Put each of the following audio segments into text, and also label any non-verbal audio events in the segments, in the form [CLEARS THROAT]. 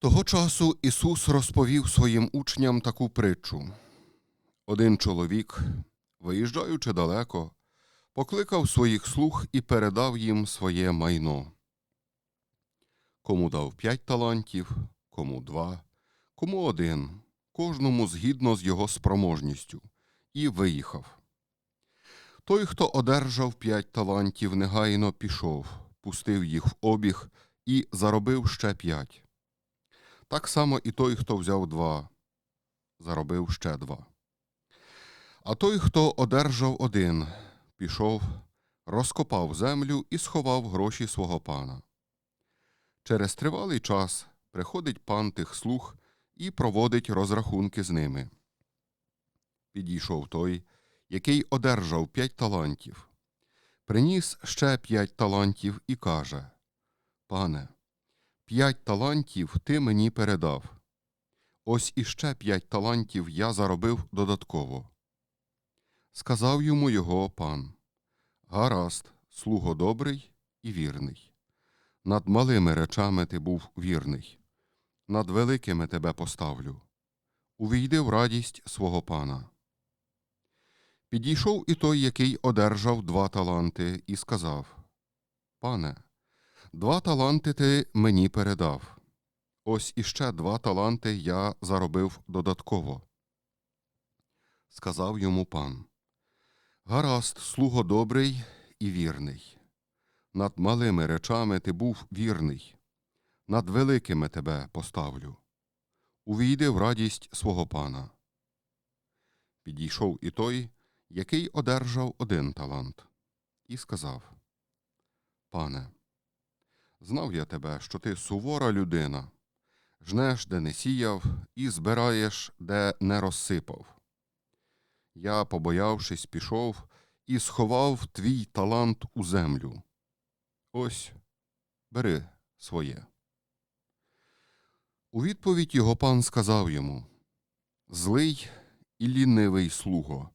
Того часу Ісус розповів своїм учням таку притчу. Один чоловік, виїжджаючи далеко, покликав своїх слуг і передав їм своє майно. Кому дав п'ять талантів, кому два, кому один, кожному згідно з його спроможністю, і виїхав. Той, хто одержав п'ять талантів, негайно пішов, пустив їх в обіг і заробив ще п'ять. Так само і той, хто взяв два, заробив ще два. А той, хто одержав один, пішов, розкопав землю і сховав гроші свого пана. Через тривалий час приходить пан тих слуг і проводить розрахунки з ними. Підійшов той, який одержав п'ять талантів, приніс ще п'ять талантів і каже Пане, п'ять талантів ти мені передав. Ось іще п'ять талантів я заробив додатково. Сказав йому його пан Гаразд, слуго добрий і вірний. Над малими речами ти був вірний, над великими тебе поставлю. Увійди в радість свого пана. Підійшов і той, який одержав два таланти, і сказав Пане, два таланти ти мені передав. Ось іще два таланти я заробив додатково. Сказав йому пан Гаразд, слуго добрий і вірний. Над малими речами ти був вірний, над великими тебе поставлю. Увійди в радість свого пана. Підійшов і той, який одержав один талант, і сказав Пане, знав я тебе, що ти сувора людина, жнеш, де не сіяв, і збираєш, де не розсипав. Я, побоявшись, пішов і сховав твій талант у землю. Ось бери своє. У відповідь його пан сказав йому Злий і лінивий слуго.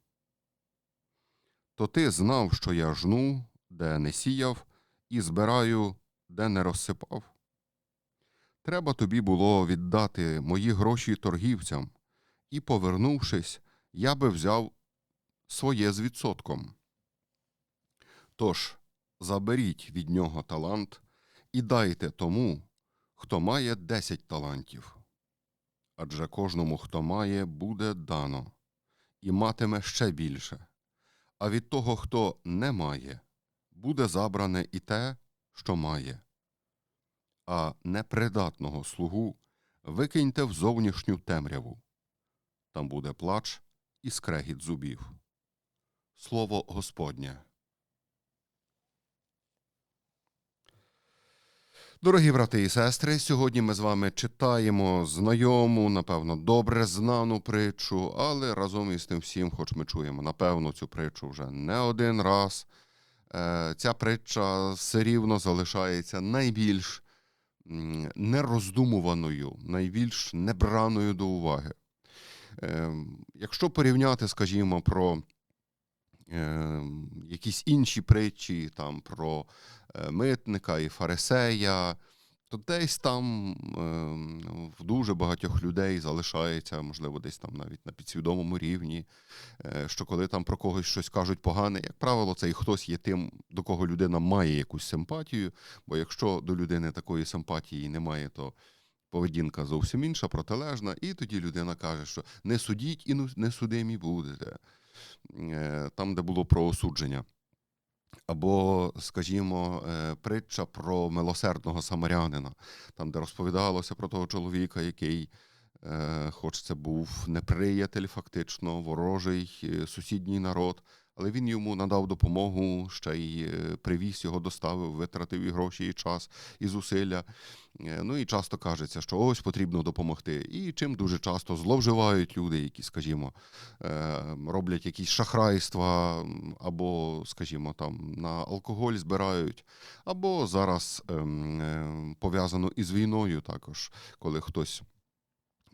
То ти знав, що я жну, де не сіяв, і збираю, де не розсипав. Треба тобі було віддати мої гроші торгівцям, і, повернувшись, я би взяв своє з відсотком. Тож, заберіть від нього талант і дайте тому, хто має десять талантів. Адже кожному, хто має, буде дано, і матиме ще більше. А від того, хто не має, буде забране і те, що має. А непридатного слугу викиньте в зовнішню темряву. Там буде плач і скрегіт зубів. Слово Господнє. Дорогі брати і сестри, сьогодні ми з вами читаємо знайому, напевно, добре знану притчу, але разом із тим всім, хоч ми чуємо, напевно, цю притчу вже не один раз. Е, Ця притча все рівно залишається найбільш нероздумуваною, найбільш небраною до уваги. Е, Якщо порівняти, скажімо, про е, якісь інші притчі, там про митника і фарисея, то десь там е, в дуже багатьох людей залишається, можливо, десь там навіть на підсвідомому рівні, е, що коли там про когось щось кажуть погане, як правило, цей хтось є тим, до кого людина має якусь симпатію, бо якщо до людини такої симпатії немає, то поведінка зовсім інша, протилежна, і тоді людина каже, що не судіть і ну- не судимі будете. Е, Там, де було про осудження. Або, скажімо, е, притча про милосердного самарянина, там, де розповідалося про того чоловіка, який, е, хоч це був неприятель, фактично, ворожий е, сусідній народ, Але він йому надав допомогу, ще й е, привіз його, доставив, витратив і гроші, і час, і зусилля. Е, Ну і часто кажеться, що ось потрібно допомогти. І чим дуже часто зловживають люди, які, скажімо, е, роблять якісь шахрайства, або, скажімо, там на алкоголь збирають, або зараз ем, пов'язано із війною також, коли хтось.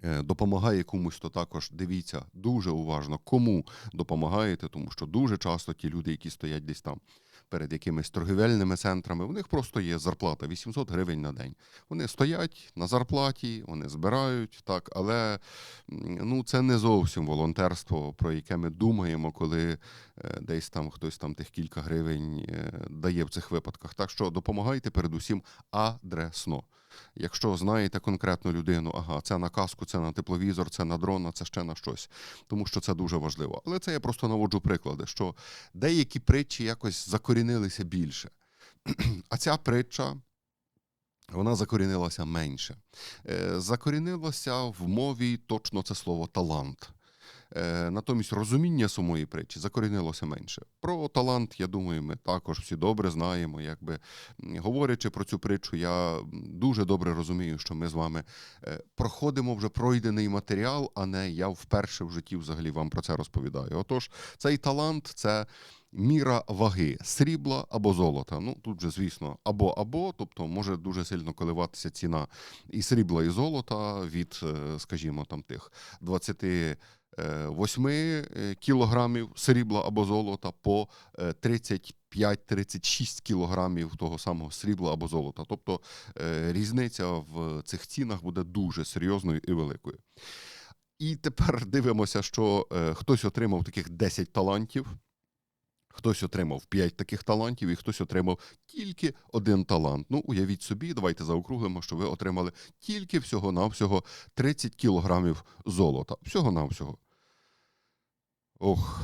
Е, Допомагає комусь, то також дивіться дуже уважно, кому допомагаєте, тому що дуже часто ті люди, які стоять десь там перед якимись торгівельними центрами, у них просто є зарплата 800 гривень на день. Вони стоять на зарплаті, вони збирають, так, але ну, це не зовсім волонтерство, про яке ми думаємо, коли е, десь там хтось там тих кілька гривень е, дає в цих випадках. Так що допомагайте передусім адресно. Якщо знаєте конкретну людину, ага, це на каску, це на тепловізор, це на дрона, це ще на щось, тому що це дуже важливо. Але це я просто наводжу приклади, що деякі притчі якось закорінилися більше. [CLEARS THROAT] А ця притча. Вона закорінилася менше. Е, Закорінилося в мові точно це слово талант. Е, натомість розуміння самої притчі закорінилося менше. Про талант, я думаю, ми також всі добре знаємо. Якби Говорячи про цю притчу, я дуже добре розумію, що ми з вами е, проходимо вже пройдений матеріал, а не я вперше в житті взагалі вам про це розповідаю. Отож, цей талант це. Міра ваги срібла або золота. Ну тут же, звісно, або або, тобто може дуже сильно коливатися ціна і срібла, і золота від, е, скажімо, там тих 20 8 е, кілограмів срібла або золота по е, 35-36 кілограмів того самого срібла або золота. Тобто е, різниця в цих цінах буде дуже серйозною і великою. І тепер [LAUGHS] дивимося, що хтось отримав таких 10 талантів. Хтось отримав 5 таких талантів, і хтось отримав тільки один талант. Ну, уявіть собі, давайте заокруглимо, що ви отримали тільки всього-навсього 30 кілограмів золота. Всього-навсього. Ох.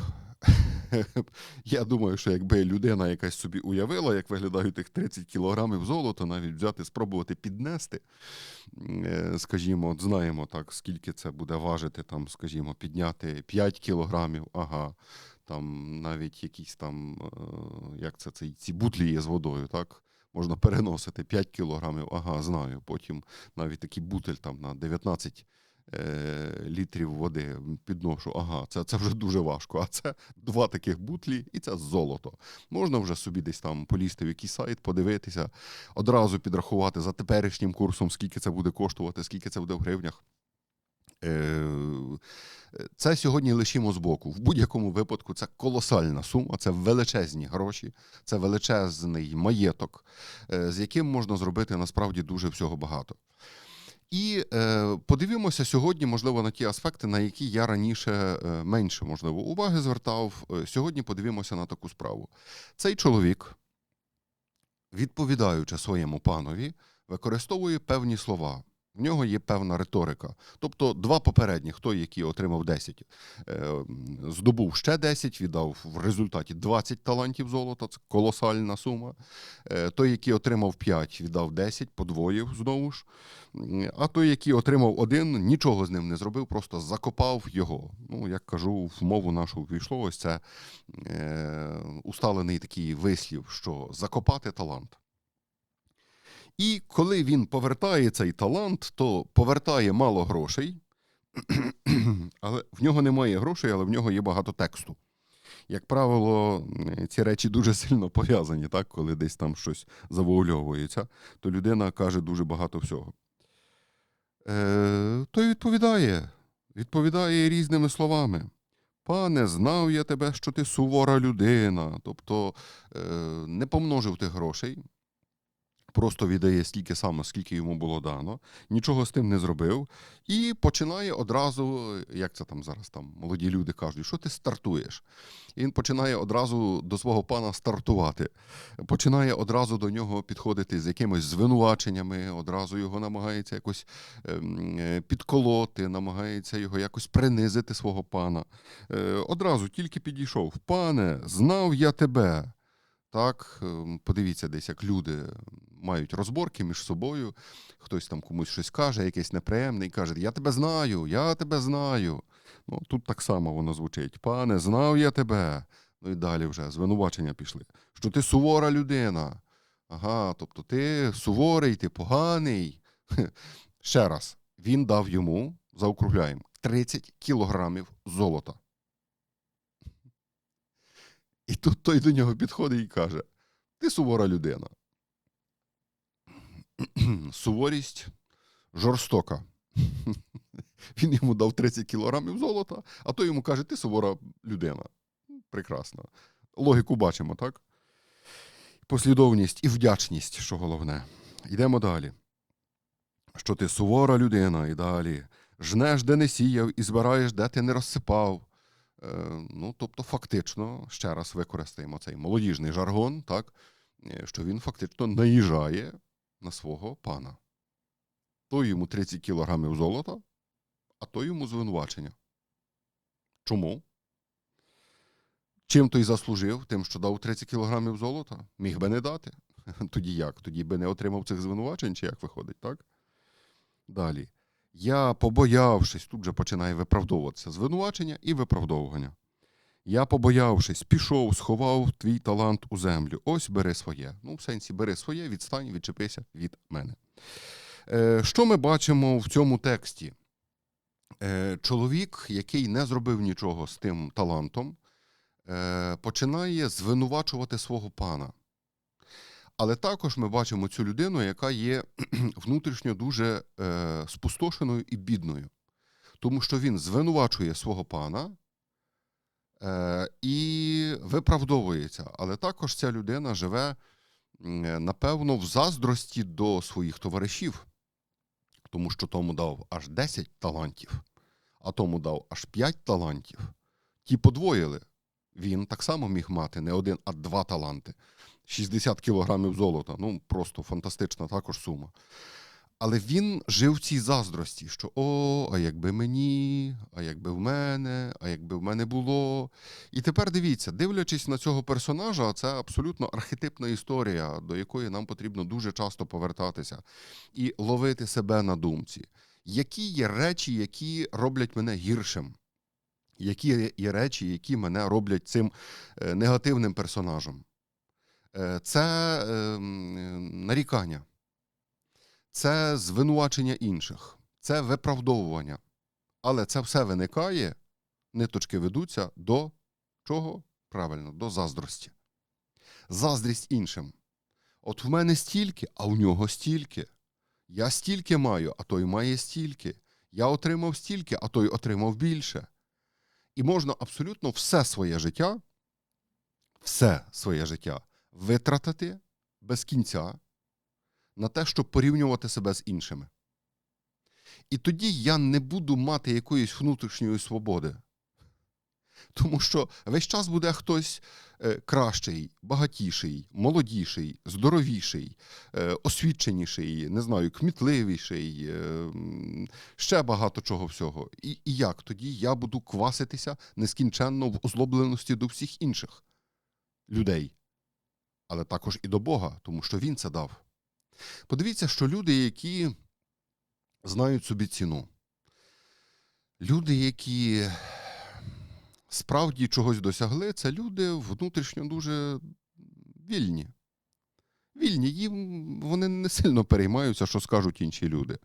[LAUGHS] Я думаю, що якби людина якась собі уявила, як виглядають тих 30 кілограмів золота, навіть взяти, спробувати піднести, е, скажімо, от знаємо так, скільки це буде важити, там, скажімо, підняти 5 кілограмів, ага, там навіть якісь там, е, як це, це ці бутлі є з водою, так? Можна переносити 5 кілограмів, ага, знаю. Потім навіть такий бутель там на 19 е, літрів води підношу. Ага, це, це вже дуже важко. А це два таких бутлі, і це золото. Можна вже собі десь там полізти в якийсь сайт, подивитися, одразу підрахувати за теперішнім курсом, скільки це буде коштувати, скільки це буде в гривнях. Е, Це сьогодні лишимо збоку. В будь-якому випадку це колосальна сума, це величезні гроші, це величезний маєток, е, з яким можна зробити насправді дуже всього багато. І е, подивимося сьогодні, можливо, на ті аспекти, на які я раніше е, менше можливо уваги звертав. Сьогодні подивимося на таку справу. Цей чоловік, відповідаючи своєму панові, використовує певні слова. В нього є певна риторика. Тобто два попередніх, той, який отримав 10, е, здобув ще 10, віддав в результаті 20 талантів золота, це колосальна сума. Е, Той, який отримав 5, віддав 10, подвоїв знову ж. А той, який отримав один, нічого з ним не зробив, просто закопав його. Ну, як кажу, в мову нашу ввійшло ось це е, усталений такий вислів, що закопати талант. І коли він повертає цей талант, то повертає мало грошей, [CLEARS THROAT] але в нього немає грошей, але в нього є багато тексту. Як правило, ці речі дуже сильно пов'язані, так? коли десь там щось завуальовується, то людина каже дуже багато всього. Е, той відповідає, відповідає різними словами. Пане, знав я тебе, що ти сувора людина. Тобто е, не помножив тих грошей, просто віддає стільки саме, скільки йому було дано, нічого з тим не зробив, і починає одразу, як це там зараз там молоді люди кажуть, що ти стартуєш? І він починає одразу до свого пана стартувати, починає одразу до нього підходити з якимись звинуваченнями, одразу його намагається якось ем, е, підколоти, намагається його якось принизити свого пана. Е, Одразу тільки підійшов. Пане, знав я тебе. Так, ем, подивіться десь, як люди мають розборки між собою, хтось там комусь щось каже, якесь неприємне, і каже: Я тебе знаю, я тебе знаю. Ну, тут так само воно звучить. Пане, знав я тебе. Ну і далі вже звинувачення пішли. Що ти сувора людина. Ага, тобто ти суворий, ти поганий. [LAUGHS] Ще раз, він дав йому, заокругляємо, 30 кілограмів золота. І тут той до нього підходить і каже: Ти сувора людина. [CLEARS THROAT] Суворість жорстока. [LAUGHS] Він йому дав 30 кілограмів золота, а той йому каже, ти сувора людина. Прекрасно. Логіку бачимо, так? Послідовність і вдячність, що головне. Йдемо далі. Що ти сувора людина, і далі. Жнеш, де не сіяв, і збираєш, де ти не розсипав. Е, ну, тобто, фактично, ще раз використаємо цей молодіжний жаргон, так, е, що він фактично наїжджає на свого пана. Той йому 30 кілограмів золота, а то йому звинувачення. Чому? Чим той заслужив? Тим, що дав 30 кілограмів золота? Міг би не дати. [LAUGHS] Тоді як? Тоді би не отримав цих звинувачень, чи як виходить, так? Далі. Я, побоявшись, тут же починає виправдовуватися звинувачення і виправдовування. Я, побоявшись, пішов, сховав твій талант у землю. Ось бери своє. Ну, в сенсі, бери своє, відстань, відчепися від мене. Е, що ми бачимо в цьому тексті? Е, чоловік, який не зробив нічого з тим талантом, е, починає звинувачувати свого пана. Але також ми бачимо цю людину, яка є [CLEARS THROAT] внутрішньо дуже е, спустошеною і бідною, тому що він звинувачує свого пана е, і виправдовується. Але також ця людина живе, е, напевно, в заздрості до своїх товаришів, тому що тому дав аж 10 талантів, а тому дав аж 5 талантів. Ті подвоїли. Він так само міг мати не один, а два таланти. 60 кілограмів золота. Ну, просто фантастична також сума. Але він жив в цій заздрості, що о, а якби мені, а якби в мене, а якби в мене було. І тепер дивіться, дивлячись на цього персонажа, це абсолютно архетипна історія, до якої нам потрібно дуже часто повертатися і ловити себе на думці. Які є речі, які роблять мене гіршим? Які є речі, які мене роблять цим е, негативним персонажем? Е, Це ем, нарікання, це звинувачення інших, це виправдовування. Але це все виникає, ниточки ведуться до чого? Правильно, до заздрості. Заздрість іншим. От в мене стільки, а у нього стільки. Я стільки маю, а той має стільки. Я отримав стільки, а той отримав більше. І можна абсолютно все своє життя, все своє життя витратити без кінця на те, щоб порівнювати себе з іншими. І тоді я не буду мати якоїсь внутрішньої свободи. Тому що весь час буде хтось кращий, багатіший, молодіший, здоровіший, освіченіший, не знаю, кмітливіший, ще багато чого всього. І, і як тоді я буду кваситися нескінченно в озлобленості до всіх інших людей, але також і до Бога, тому що Він це дав. Подивіться, що люди, які знають собі ціну, люди, які справді чогось досягли, це люди внутрішньо дуже вільні. Вільні, їм вони не сильно переймаються, що скажуть інші люди.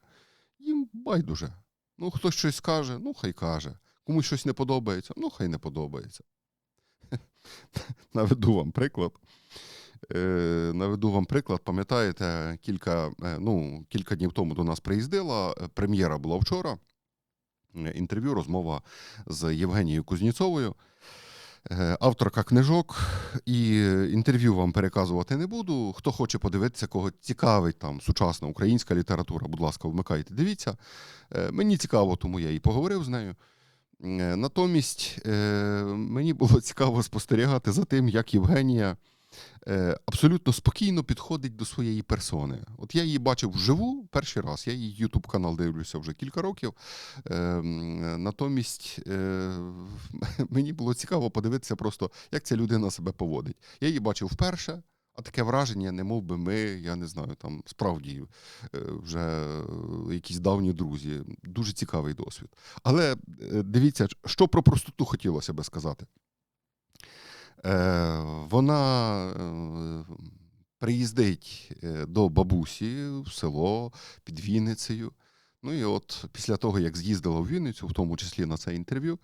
Їм байдуже. Ну, хтось щось скаже, ну хай каже. Комусь щось не подобається, ну хай не подобається. [LAUGHS] Наведу вам приклад. Е, наведу вам приклад. Пам'ятаєте, кілька, е, ну, кілька днів тому до нас приїздила. е, Прем'єра була вчора. Інтерв'ю, розмова з Євгенією Кузніцовою, авторка книжок. І інтерв'ю вам переказувати не буду. Хто хоче подивитися, кого цікавить там сучасна українська література, будь ласка, вмикайте, дивіться. Мені цікаво, тому я і поговорив з нею. Натомість мені було цікаво спостерігати за тим, як Євгенія абсолютно спокійно підходить до своєї персони. От я її бачив вживу перший раз. Я її Ютуб канал дивлюся вже кілька років. Е, натомість е, [LAUGHS] мені було цікаво подивитися просто, як ця людина себе поводить. Я її бачив вперше. А таке враження, не мов би ми, я не знаю, там справді е, вже е, якісь давні друзі. Дуже цікавий досвід. Але е, дивіться, що про простоту хотілося би сказати. Е, вона е, приїздить е, до бабусі в село під Вінницею. Ну і от після того, як з'їздила в Вінницю, в тому числі на це інтерв'ю,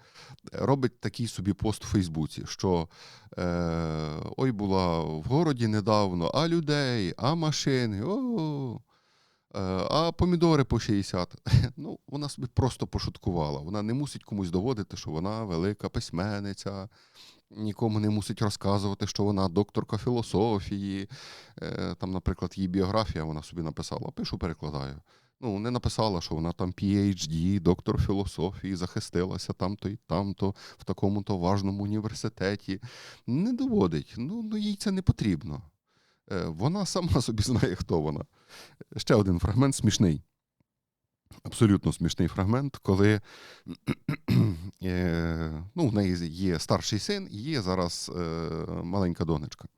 робить такий собі пост у Фейсбуці, що е, ой, була в городі недавно, а людей, а машини, о, а помідори по 60. [LAUGHS] Ну, вона собі просто пошуткувала. Вона не мусить комусь доводити, що вона велика письменниця, нікому не мусить розказувати, що вона докторка філософії. Е, Там, наприклад, її біографія вона собі написала, пишу, перекладаю. Ну, не написала, що вона там PhD, доктор філософії, захистилася там-то і там-то, в такому-то важному університеті. Не доводить. Ну, ну їй це не потрібно. Е, Вона сама [LAUGHS] собі знає, хто вона. Ще один фрагмент смішний. Абсолютно смішний фрагмент, коли [CLEARS THROAT] е, ну, в неї є старший син і є зараз е, маленька донечка.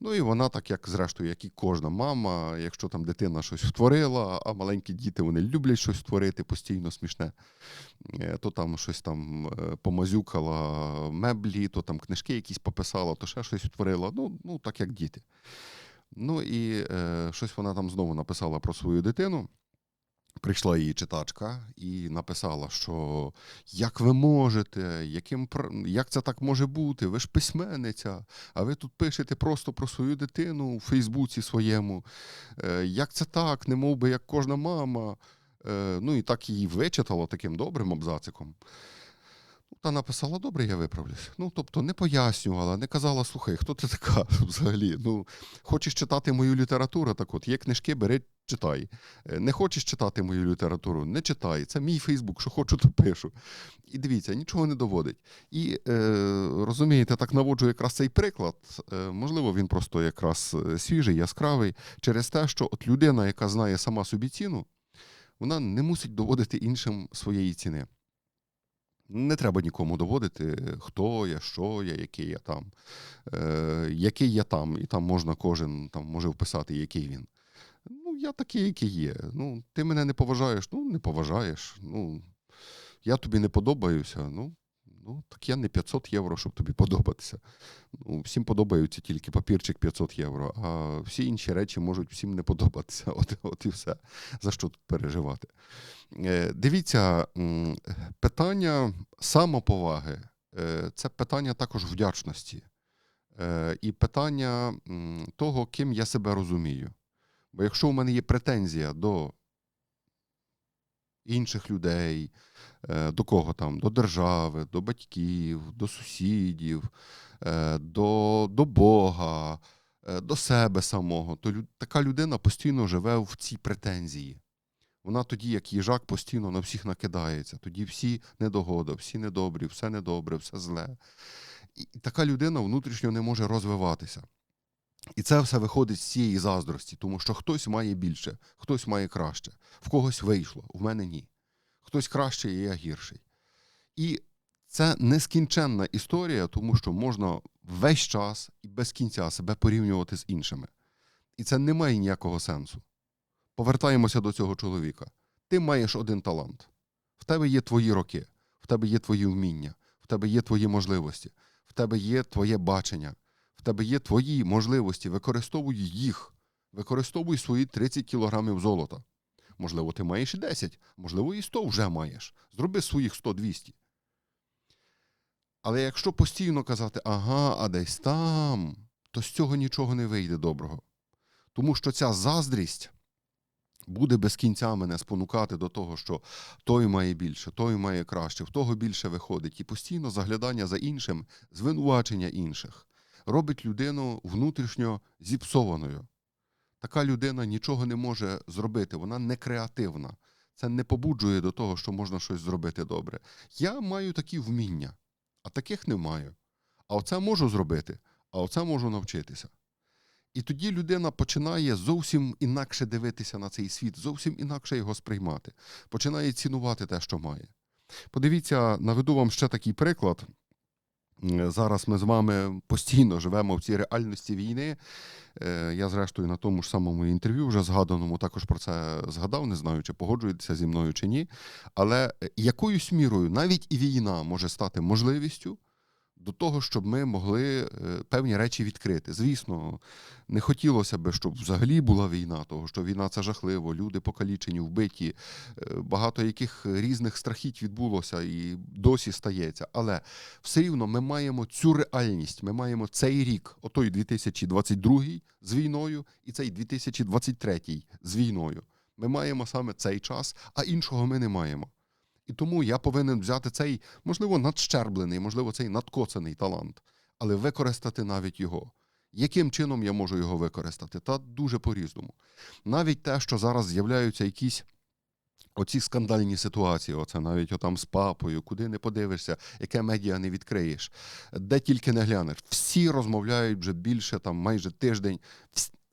Ну і вона, так як зрештою, як і кожна мама, якщо там дитина щось втворила, а маленькі діти вони люблять щось творити постійно смішне, е, то там щось там е, помазюкала меблі, то там книжки якісь пописала, то ще щось втворила. Ну, ну так як діти. Ну і е, щось вона там знову написала про свою дитину. Прийшла її читачка і написала, що як ви можете, яким, як це так може бути? Ви ж письменниця, а ви тут пишете просто про свою дитину у Фейсбуці своєму. Е, Як це так, не мов би, як кожна мама. Е, Ну і так її вичитала таким добрим абзациком. Та написала, добре, я виправлюсь. Ну, тобто не пояснювала, не казала, слухай, хто ти така [LAUGHS] взагалі? Ну, хочеш читати мою літературу, так от, є книжки, бери, читай. Е, Не хочеш читати мою літературу, не читай. Це мій Фейсбук, що хочу, то пишу. І дивіться, нічого не доводить. І е, розумієте, так наводжу якраз цей приклад. Е, можливо, він просто якраз е, свіжий, яскравий, через те, що от людина, яка знає сама собі ціну, вона не мусить доводити іншим своєї ціни. Не треба нікому доводити, хто я, що я, який я там, е, який я там, і там можна кожен там може вписати, який він. Ну, я такий, який є. Ну, ти мене не поважаєш, ну не поважаєш. Ну, я тобі не подобаюся. Ну, ну так я не 500 євро, щоб тобі подобатися. Ну, всім подобаються тільки папірчик 500 євро, а всі інші речі можуть всім не подобатися. [LAUGHS] От, от і все. За що тут переживати? Е, Дивіться, питання самоповаги е, це питання також вдячності. Е, І питання того, ким я себе розумію. Бо якщо у мене є претензія до інших людей, е, до кого там? До держави, до батьків, до сусідів, е, до, до Бога, е, до себе самого, то така людина постійно живе в цій претензії. Вона тоді, як їжак, постійно на всіх накидається. Тоді всі недогода, всі недобрі, все недобре, все зле. І така людина внутрішньо не може розвиватися. І це все виходить з цієї заздрості, тому що хтось має більше, хтось має краще, в когось вийшло, в мене ні. Хтось краще, і я гірший. І це нескінченна історія, тому що можна весь час і без кінця себе порівнювати з іншими. І це не має ніякого сенсу. Повертаємося до цього чоловіка. Ти маєш один талант. В тебе є твої роки, в тебе є твої вміння, в тебе є твої можливості, в тебе є твоє бачення, в тебе є твої можливості. Використовуй їх. Використовуй свої 30 кілограмів золота. Можливо, ти маєш і 10, можливо, і 100 вже маєш. Зроби своїх 100-200. Але якщо постійно казати, ага, а десь там, то з цього нічого не вийде доброго. Тому що ця заздрість буде без кінця мене спонукати до того, що той має більше, той має краще, в того більше виходить. І постійно заглядання за іншим, звинувачення інших робить людину внутрішньо зіпсованою. Така людина нічого не може зробити, вона не креативна. Це не побуджує до того, що можна щось зробити добре. Я маю такі вміння, а таких не маю. А оце можу зробити, а оце можу навчитися. І тоді людина починає зовсім інакше дивитися на цей світ, зовсім інакше його сприймати, починає цінувати те, що має. Подивіться, наведу вам ще такий приклад. М, Зараз ми з вами постійно живемо в цій реальності війни. Е, Я, зрештою, на тому ж самому інтерв'ю, вже згаданому, також про це згадав, не знаю, чи погоджуєтеся зі мною чи ні. Але е, якоюсь мірою навіть і війна може стати можливістю до того, щоб ми могли е, певні речі відкрити. Звісно, не хотілося б, щоб взагалі була війна, того що війна це жахливо, люди покалічені, вбиті, е, багато яких різних страхіть відбулося і досі стається. Але все рівно ми маємо цю реальність, ми маємо цей рік, отой 2022 з війною, і цей 2023 з війною. Ми маємо саме цей час, а іншого ми не маємо. І тому я повинен взяти цей, можливо, надщерблений, можливо, цей надкоцаний талант, але використати навіть його. Яким чином я можу його використати? Та дуже по-різному. Навіть те, що зараз з'являються якісь оці скандальні ситуації, оце навіть отам з папою, куди не подивишся, яке медіа не відкриєш, де тільки не глянеш. Всі розмовляють вже більше, там майже тиждень,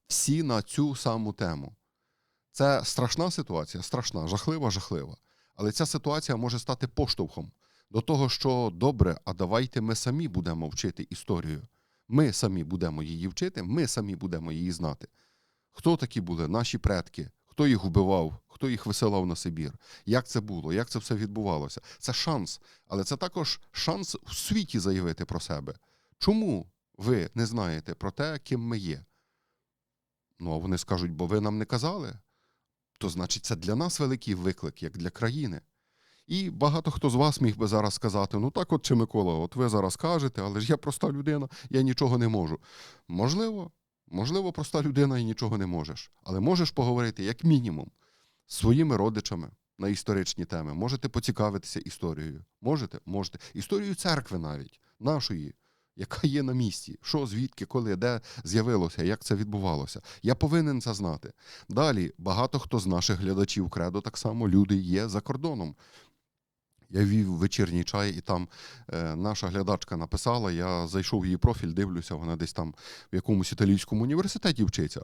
всі на цю саму тему. Це страшна ситуація, страшна, жахлива, жахлива. Але ця ситуація може стати поштовхом до того, що добре, а давайте ми самі будемо вчити історію. Ми самі будемо її вчити, ми самі будемо її знати. Хто такі були наші предки, хто їх вбивав, хто їх висилав на Сибір, як це було, як це все відбувалося. Це шанс, але це також шанс в світі заявити про себе. Чому ви не знаєте про те, ким ми є? Ну, а вони скажуть, бо ви нам не казали то значить це для нас великий виклик, як для країни. І багато хто з вас міг би зараз сказати: ну так, от чи Микола, от ви зараз кажете, але ж я проста людина, я нічого не можу. Можливо, можливо, проста людина і нічого не можеш, але можеш поговорити як мінімум з своїми родичами на історичні теми. Можете поцікавитися історією. Можете? Можете. Історією церкви навіть, нашої, яка є на місці, що, звідки, коли, де з'явилося, як це відбувалося. Я повинен це знати. Далі багато хто з наших глядачів кредо так само люди є за кордоном. Я вів вечірній чай, і там е, наша глядачка написала. Я зайшов в її профіль, дивлюся, вона десь там в якомусь італійському університеті вчиться.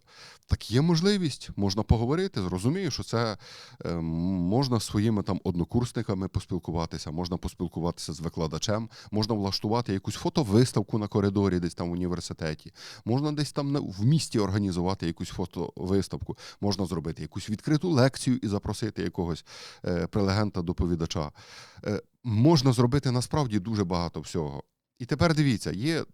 Так є можливість, можна поговорити. Розумію, що це е, можна з своїми там однокурсниками поспілкуватися, можна поспілкуватися з викладачем, можна влаштувати якусь фотовиставку на коридорі, десь там в університеті, можна десь там в місті організувати якусь фотовиставку, можна зробити якусь відкриту лекцію і запросити якогось е, прелегента-доповідача. Е, можна зробити насправді дуже багато всього. І тепер дивіться, є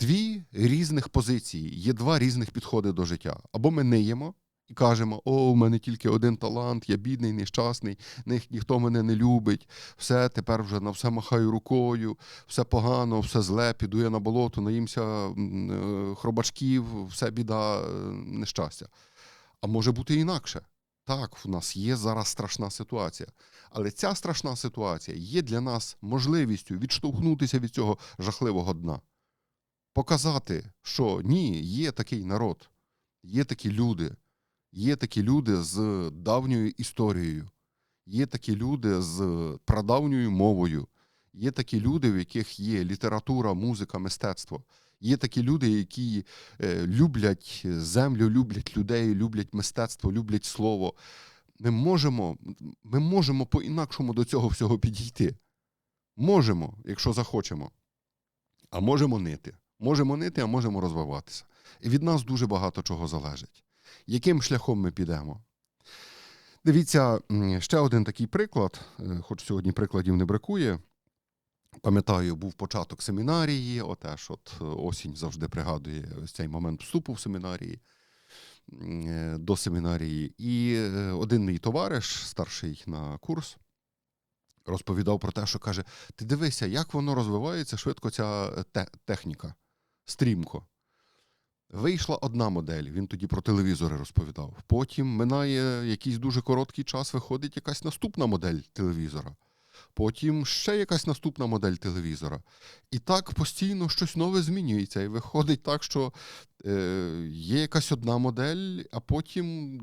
дві різних позиції, є два різних підходи до життя. Або ми ниємо і кажемо: о, у мене тільки один талант, я бідний, нещасний, ні, ніхто мене не любить, все, тепер вже на все махаю рукою, все погано, все зле, піду я на болото, наїмся е, хробачків, все біда, е, нещастя. А може бути інакше. Так, в нас є зараз страшна ситуація. Але ця страшна ситуація є для нас можливістю відштовхнутися від цього жахливого дна. Показати, що ні, є такий народ, є такі люди, є такі люди з давньою історією, є такі люди з прадавньою мовою, є такі люди, в яких є література, музика, мистецтво. Є такі люди, які е, люблять землю, люблять людей, люблять мистецтво, люблять слово. Ми можемо, ми можемо по-інакшому до цього всього підійти. Можемо, якщо захочемо. А можемо нити. Можемо нити, а можемо розвиватися. І від нас дуже багато чого залежить. Яким шляхом ми підемо? Дивіться, ще один такий приклад, е, хоч сьогодні прикладів не бракує. Пам'ятаю, був початок семінарії, отеж от е, осінь завжди пригадує ось цей момент вступу в семінарії е, до семінарії. І е, один мій товариш, старший на курс, розповідав про те, що каже: ти дивися, як воно розвивається швидко ця те- техніка, стрімко. Вийшла одна модель, він тоді про телевізори розповідав. Потім минає якийсь дуже короткий час, виходить якась наступна модель телевізора. Потім ще якась наступна модель телевізора. І так постійно щось нове змінюється. І виходить так, що е, є якась одна модель, а потім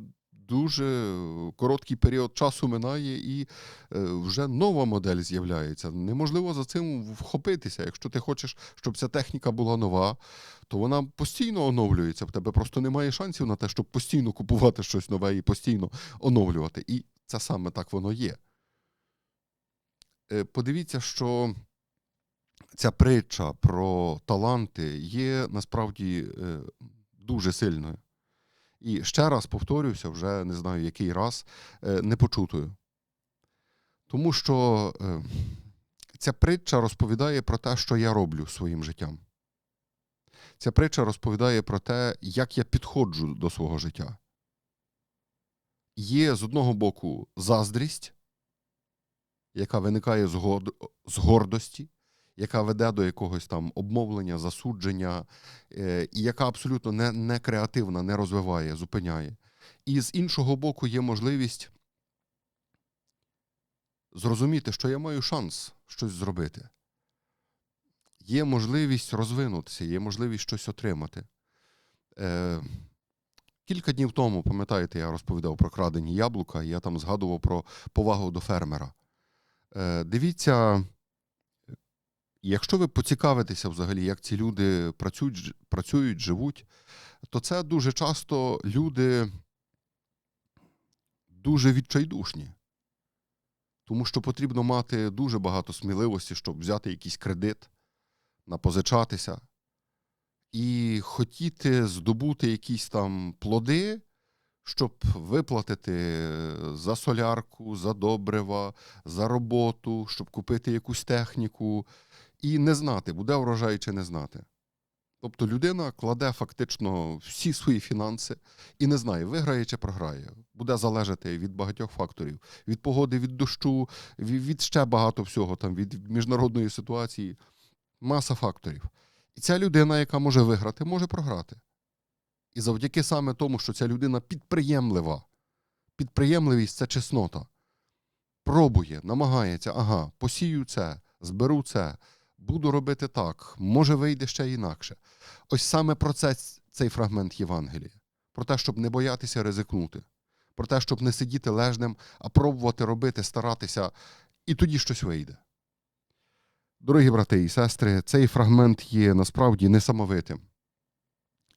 дуже короткий період часу минає, і е, вже нова модель з'являється. Неможливо за цим вхопитися. Якщо ти хочеш, щоб ця техніка була нова, то вона постійно оновлюється. В тебе просто немає шансів на те, щоб постійно купувати щось нове і постійно оновлювати. І це саме так воно є. Е, Подивіться, що ця притча про таланти є насправді е, дуже сильною. І ще раз повторюся, вже не знаю який раз, е, непочутою. Тому що Ця притча розповідає про те, що я роблю своїм життям. Ця притча розповідає про те, як я підходжу до свого життя. Є з одного боку заздрість, яка виникає з, гордості, яка веде до якогось там обмовлення, засудження, е, і яка абсолютно не, не креативна, не розвиває, зупиняє. І з іншого боку, є можливість зрозуміти, що я маю шанс щось зробити. Є можливість розвинутися, є можливість щось отримати. Е, кілька днів тому, пам'ятаєте, я розповідав про крадені яблука, і я там згадував про повагу до фермера. Е, дивіться, якщо ви поцікавитеся взагалі, як ці люди працюють, працюють, живуть, то це дуже часто люди дуже відчайдушні. Тому що потрібно мати дуже багато сміливості, щоб взяти якийсь кредит, напозичатися і хотіти здобути якісь там плоди, щоб виплатити за солярку, за добрива, за роботу, щоб купити якусь техніку, і не знати, буде врожай чи не знати. Тобто людина кладе фактично всі свої фінанси і не знає, виграє чи програє. Буде залежати від багатьох факторів: від погоди, від дощу, від, від ще багато всього, там, від міжнародної ситуації. Маса факторів. І ця людина, яка може виграти, може програти. І завдяки саме тому, що ця людина підприємлива. Підприємливість це чеснота. Пробує, намагається, ага, посію це, зберу це, буду робити так, може вийде ще інакше. Ось саме про це цей фрагмент Євангелія. Про те, щоб не боятися ризикнути, про те, щоб не сидіти лежним, а пробувати робити, старатися, і тоді щось вийде. Дорогі брати і сестри, цей фрагмент є насправді несамовитим.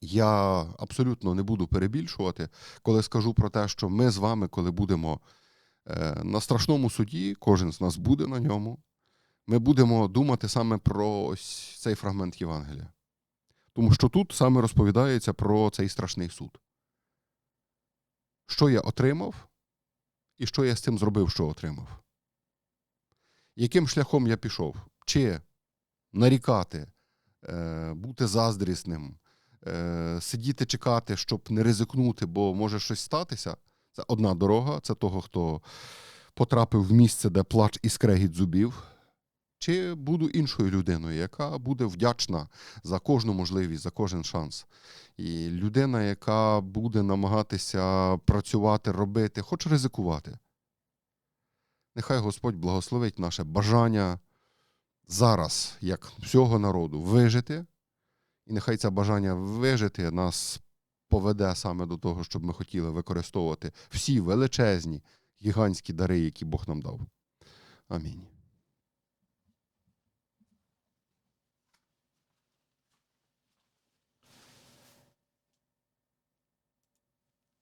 Я абсолютно не буду перебільшувати, коли скажу про те, що ми з вами, коли будемо е, на страшному суді, кожен з нас буде на ньому, ми будемо думати саме про ось цей фрагмент Євангелія. Тому що тут саме розповідається про цей страшний суд. Що я отримав, і що я з цим зробив, що отримав. Яким шляхом я пішов? Чи нарікати, е, бути заздрісним, е, сидіти чекати, щоб не ризикнути, бо може щось статися. Це одна дорога, це того, хто потрапив в місце, де плач і скрегіт зубів. Чи буду іншою людиною, яка буде вдячна за кожну можливість, за кожен шанс. І людина, яка буде намагатися працювати, робити, хоч ризикувати. Нехай Господь благословить наше бажання зараз, як всього народу, вижити. І нехай це бажання вижити нас поведе саме до того, щоб ми хотіли використовувати всі величезні, гігантські дари, які Бог нам дав. Амінь.